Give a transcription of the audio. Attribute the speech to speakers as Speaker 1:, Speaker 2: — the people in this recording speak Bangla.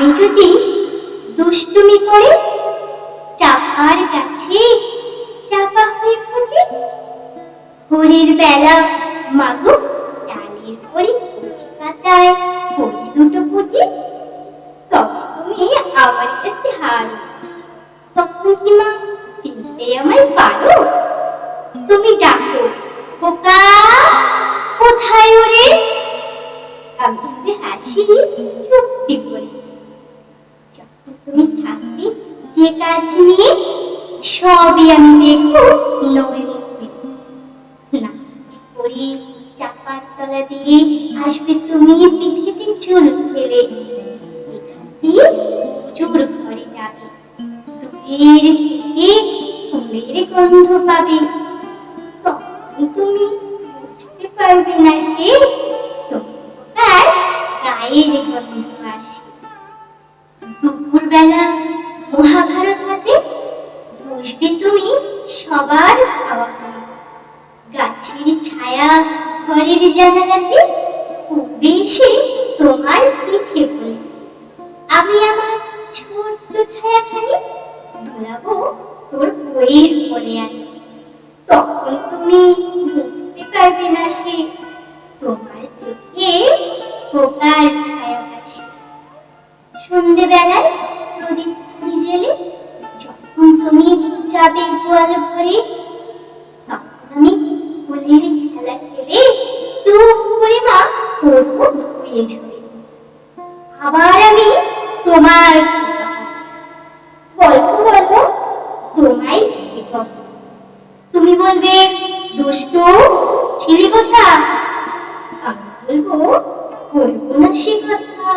Speaker 1: আমি যদি দুষ্টুমি করে চাপার কাছে চাপা হয়ে ফুটে, ভোরের বেলা মাগো ডালের পরে কচি পাতায় হরি দুটো ফুটে, তখন তুমি আমার কাছে হার। তখন কি মা চিনতে আমায় পারো? তুমি তুমি থাকবে। যে কাজ নিয়ে সবই আমি দেখো নয়ন স্নান করে চাপার তলা দিয়ে আসবে তুমি, পিঠেতে চুল ফেলে এখান দিয়ে ঘরে যাবে। ফুলের গন্ধ পাবে। তখন তুমি বুঝতে পারবে না সে তোমার গায়ের গন্ধ আসে। দুপুরবেলা মহাভারত হাতে বসবে তুমি সবার খাওয়া গাছের ছায়া ঘরের জানালাতে উঠবে তোমার পিঠে বলে আমি আমার ছোট্ট ছায়াখানি দুলাবো তোর বইয়ের পরে আনি। তখন তুমি বুঝতে পারবে না সে তোমার চোখে পোকার ছায়া ভাসে। সন্ধেবেলায় যাবে গোয়াল ঘরে আমি ফুলের খেলা খেলে টুক করে মা করব আবার আমি তোমার গল্প বলব তোমায় তুমি বলবে, দুষ্টু, ছিলি কোথা? আমি বলব বলব না সে কথা।